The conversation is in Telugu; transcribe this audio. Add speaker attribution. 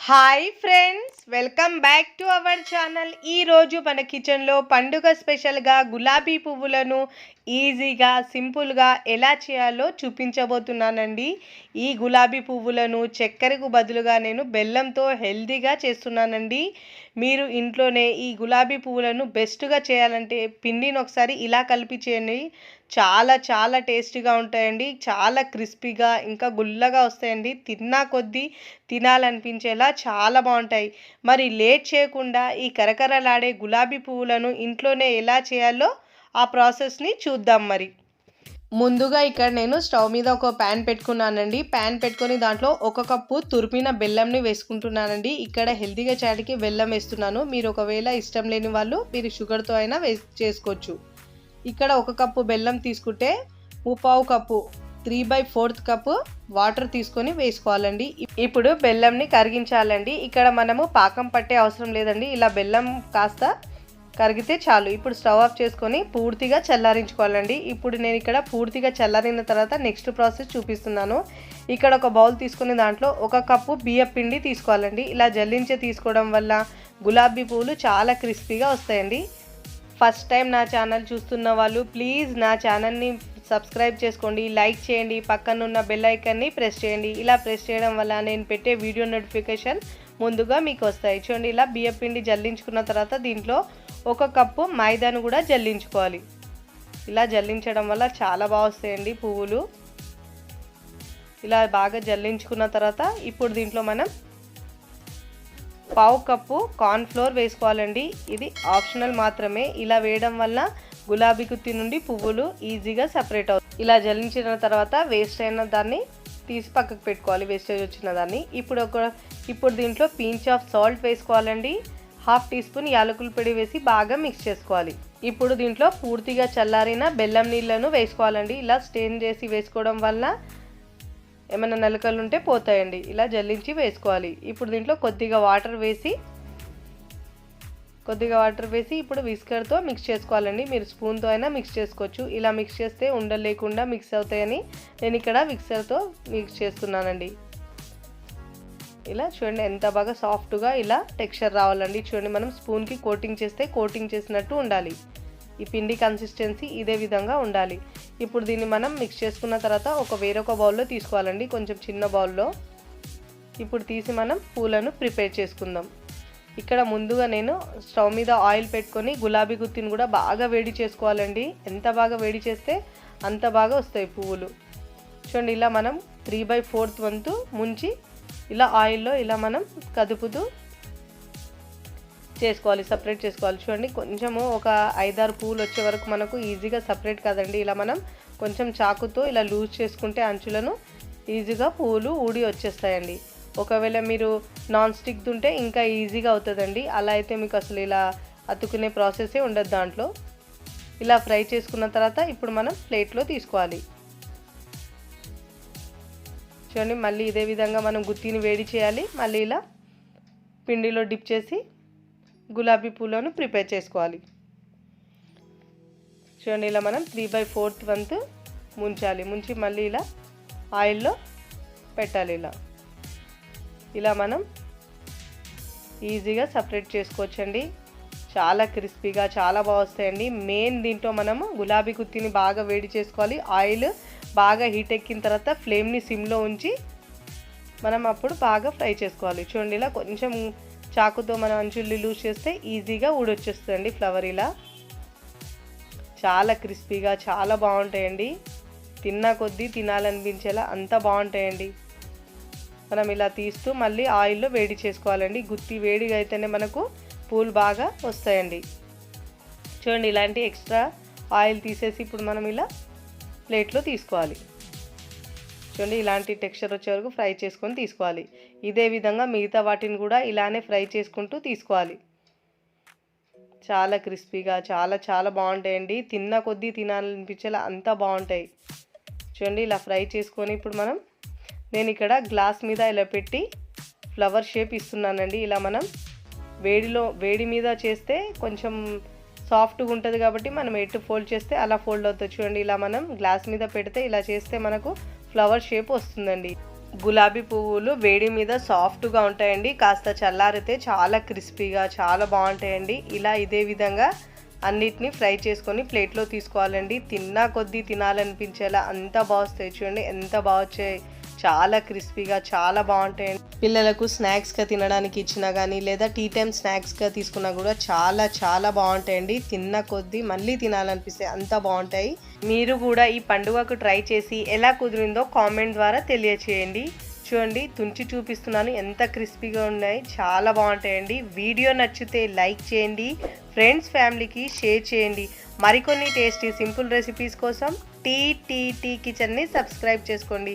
Speaker 1: Hi friends welcome back to our channel ఈరోజు మన కిచెన్లో పండుగ స్పెషల్గా గులాబీ పువ్వులను ఈజీగా సింపుల్గా ఎలా చేయాలో చూపించబోతున్నానండి. ఈ గులాబీ పువ్వులను చక్కెరకు బదులుగా నేను బెల్లంతో హెల్తీగా చేస్తున్నానండి. మీరు ఇంట్లోనే ఈ గులాబీ పువ్వులను బెస్ట్గా చేయాలంటే పిండిని ఒకసారి ఇలా కలిపి చేయండి. చాలా చాలా టేస్టీగా ఉంటాయండి. చాలా క్రిస్పీగా ఇంకా గుల్లగా వస్తాయండి. తిన్నా కొద్దీ తినాలనిపించేలా చాలా బాగుంటాయి. మరి లేట్ చేయకుండా ఈ కరకరలాడే గులాబీ పువ్వులను ఇంట్లోనే ఎలా చేయాలో ఆ ప్రాసెస్ని చూద్దాం మరి. ముందుగా ఇక్కడ నేను స్టవ్ మీద ఒక ప్యాన్ పెట్టుకున్నానండి. ప్యాన్ పెట్టుకొని దాంట్లో ఒక కప్పు తురిపిన బెల్లంని వేసుకుంటున్నానండి. ఇక్కడ హెల్తీగా చాటికి బెల్లం వేస్తున్నాను. మీరు ఒకవేళ ఇష్టం లేని వాళ్ళు మీరు షుగర్తో అయినా వే చేసుకోవచ్చు. ఇక్కడ ఒక కప్పు బెల్లం తీసుకుంటే ముప్పావు cup three by fourth cup water తీసుకొని వేసుకోవాలండి. ఇప్పుడు బెల్లంని కరిగించాలండి. ఇక్కడ మనము పాకం పట్టే అవసరం లేదండి. ఇలా బెల్లం కాస్త కరిగితే చాలు. ఇప్పుడు స్టవ్ ఆఫ్ చేసుకొని పూర్తిగా చల్లారించుకోవాలండి. ఇప్పుడు నేను ఇక్కడ పూర్తిగా చల్లారిన తర్వాత నెక్స్ట్ ప్రాసెస్ చూపిస్తున్నాను. ఇక్కడ ఒక బౌల్ తీసుకుని దాంట్లో ఒక కప్పు బియ్యం పిండి తీసుకోవాలండి. ఇలా జల్లించే తీసుకోవడం వల్ల గులాబీ పువ్వులు చాలా క్రిస్పీగా వస్తాయండి. ఫస్ట్ టైం నా ఛానల్ చూస్తున్న వాళ్ళు ప్లీజ్ నా ఛానల్ని సబ్స్క్రైబ్ చేసుకోండి లైక్ చేయండి పక్కనున్న బెల్ ఐకన్ని ప్రెస్ చేయండి. ఇలా ప్రెస్ చేయడం వల్ల నేను పెట్టే వీడియో నోటిఫికేషన్ ముందుగా మీకు వస్తాయి. చూడండి ఇలా బియ్యం పిండి జల్లించుకున్న తర్వాత దీంట్లో ఒక కప్పు మైదాను కూడా జల్లించుకోవాలి. ఇలా జల్లించడం వల్ల చాలా బాగా వస్తాయండి పువ్వులు. ఇలా బాగా జల్లించుకున్న తర్వాత ఇప్పుడు దీంట్లో మనం పావు కప్పు కార్న్ ఫ్లోర్ వేసుకోవాలండి. ఇది ఆప్షనల్ మాత్రమే. ఇలా వేయడం వల్ల గులాబీ గుత్తి నుండి పువ్వులు ఈజీగా సపరేట్ అవుతాయి. ఇలా జల్లించిన తర్వాత వేస్ట్ అయిన దాన్ని తీసి పక్కకు పెట్టుకోవాలి. వేస్టేజ్ వచ్చిన దాన్ని. ఇప్పుడు ఒక ఇప్పుడు దీంట్లో పీంచ్ ఆఫ్ సాల్ట్ వేసుకోవాలండి. హాఫ్ టీ స్పూన్ యాలకుల పొడి వేసి బాగా మిక్స్ చేసుకోవాలి. ఇప్పుడు దీంట్లో పూర్తిగా చల్లారిన బెల్లం నీళ్ళను వేసుకోవాలండి. ఇలా స్టెయిన్ చేసి వేసుకోవడం వల్ల ఏమైనా నలకలు ఉంటే పోతాయండి. ఇలా జల్లించి వేసుకోవాలి. ఇప్పుడు దీంట్లో కొద్దిగా వాటర్ వేసి కొద్దిగా వాటర్ వేసి ఇప్పుడు విస్కర్తో మిక్స్ చేసుకోవాలండి. మీరు స్పూన్తో అయినా మిక్స్ చేసుకోవచ్చు. ఇలా మిక్స్ చేస్తే ఉండలేకుండా మిక్స్ అవుతాయని నేను ఇక్కడ విక్సర్తో మిక్స్ చేస్తున్నానండి. ఇలా చూడండి ఎంత బాగా సాఫ్ట్గా ఇలా టెక్స్చర్ రావాలండి. చూడండి మనం స్పూన్కి కోటింగ్ చేస్తే కోటింగ్ చేసినట్టు ఉండాలి. ఈ పిండి కన్సిస్టెన్సీ ఇదే విధంగా ఉండాలి. ఇప్పుడు దీన్ని మనం మిక్స్ చేసుకున్న తర్వాత ఒక వేరొక బౌల్లో తీసుకోవాలండి కొంచెం చిన్న బౌల్లో ఇప్పుడు తీసి మనం పూలను ప్రిపేర్ చేసుకుందాం. ఇక్కడ ముందుగా నేను స్టవ్ మీద ఆయిల్ పెట్టుకొని గులాబీ గుత్తిని కూడా బాగా వేడి చేసుకోవాలండి. ఎంత బాగా వేడి చేస్తే అంత బాగా వస్తాయి పువ్వులు. చూడండి ఇలా మనం త్రీ బై ఫోర్త్ వంతు ముంచి ఇలా ఆయిల్లో ఇలా మనం కదుపుతూ చేసుకోవాలి సపరేట్ చేసుకోవాలి. చూడండి కొంచెము ఒక ఐదారు పూలు వచ్చే వరకు మనకు ఈజీగా సపరేట్ కదండి. ఇలా మనం కొంచెం చాకుతో ఇలా లూజ్ చేసుకుంటే అంచులను ఈజీగా పువ్వులు ఊడి వచ్చేస్తాయండి. ఒకవేళ మీరు నాన్ స్టిక్ ఉంటే ఇంకా ఈజీగా అవుతుందండి. అలా అయితే మీకు అసలు ఇలా అతుకునే ప్రాసెసే ఉండదు దాంట్లో. ఇలా ఫ్రై చేసుకున్న తర్వాత ఇప్పుడు మనం ప్లేట్లో తీసుకోవాలి. చూడండి మళ్ళీ ఇదే విధంగా మనం గుత్తిని వేడి చేయాలి. మళ్ళీ ఇలా పిండిలో డిప్ చేసి గులాబీ పూలను ప్రిపేర్ చేసుకోవాలి. చూడండి ఇలా మనం త్రీ బై ఫోర్త్ వంత్ ముంచాలి. ముంచి మళ్ళీ ఇలా ఆయిల్లో పెట్టాలి ఇలా. ఇలా మనం ఈజీగా సపరేట్ చేసుకోవచ్చండి. చాలా క్రిస్పీగా చాలా బాగా వస్తాయండి. మెయిన్ దీంట్లో మనము గులాబీ కుత్తిని బాగా వేడి చేసుకోవాలి. ఆయిల్ బాగా హీట్ ఎక్కిన తర్వాత ఫ్లేమ్ని సిమ్లో ఉంచి మనం అప్పుడు బాగా ఫ్రై చేసుకోవాలి. చూడండి ఇలా కొంచెం చాకుతో మనం అంచుల్ని లూజ్ చేస్తే ఈజీగా ఊడొచ్చేస్తుందండి ఫ్లవర్ ఇలా. చాలా క్రిస్పీగా చాలా బాగుంటాయండి. తిన్నా కొద్దీ తినాలనిపించేలా అంత బాగుంటాయండి. మనం ఇలా తీస్తూ మళ్ళీ ఆయిల్లో వేడి చేసుకోవాలండి. గుత్తి వేడిగా అయితేనే మనకు పూలు బాగా వస్తాయండి. చూడండి ఇలాంటి ఎక్స్ట్రా ఆయిల్ తీసేసి ఇప్పుడు మనం ఇలా ప్లేట్లో తీసుకోవాలి. చూడండి ఇలాంటి టెక్స్చర్ వచ్చే వరకు ఫ్రై చేసుకొని తీసుకోవాలి. ఇదే విధంగా మిగతా వాటిని కూడా ఇలానే ఫ్రై చేసుకుంటూ తీసుకోవాలి. చాలా క్రిస్పీగా చాలా చాలా బాగుంటాయండి. తిన్న కొద్దీ తినాలనిపించేలా అంతా బాగుంటాయి. చూడండి ఇలా ఫ్రై చేసుకొని ఇప్పుడు మనం నేను ఇక్కడ గ్లాస్ మీద ఇలా పెట్టి ఫ్లవర్ షేప్ ఇస్తున్నానండి. ఇలా మనం వేడిలో వేడి మీద చేస్తే కొంచెం సాఫ్ట్గా ఉంటుంది కాబట్టి మనం ఎటు ఫోల్డ్ చేస్తే అలా ఫోల్డ్ అవుతుంది. చూడండి ఇలా మనం గ్లాస్ మీద పెడితే ఇలా చేస్తే మనకు ఫ్లవర్ షేప్ వస్తుందండి. గులాబీ పువ్వులు వేడి మీద సాఫ్ట్గా ఉంటాయండి. కాస్త చల్లారితే చాలా క్రిస్పీగా చాలా బాగుంటాయండి. ఇలా ఇదే విధంగా అన్నిటిని ఫ్రై చేసుకొని ప్లేట్లో తీసుకోవాలండి. తిన్నా కొద్దీ తినాలనిపించేలా అంత బాగా వస్తాయి. చూడండి ఎంత బాగా వచ్చాయి. చాలా క్రిస్పీగా చాలా బాగుంటాయండి పిల్లలకు స్నాక్స్గా తినడానికి ఇచ్చినా కానీ లేదా టీ టైం స్నాక్స్గా తీసుకున్నా కూడా చాలా చాలా బాగుంటాయండి. తిన్న కొద్దీ మళ్ళీ తినాలనిపిస్తే అంత బాగుంటాయి. మీరు కూడా ఈ పండుగకు ట్రై చేసి ఎలా కుదిరిందో కామెంట్ ద్వారా తెలియచేయండి. చూడండి తుంచి చూపిస్తున్నాను ఎంత క్రిస్పీగా ఉన్నాయి. చాలా బాగుంటాయండి. వీడియో నచ్చితే లైక్ చేయండి. ఫ్రెండ్స్ ఫ్యామిలీకి షేర్ చేయండి. మరికొన్ని టేస్టీ సింపుల్ రెసిపీస్ కోసం టీ టీ టీ కిచెన్ని సబ్స్క్రైబ్ చేసుకోండి.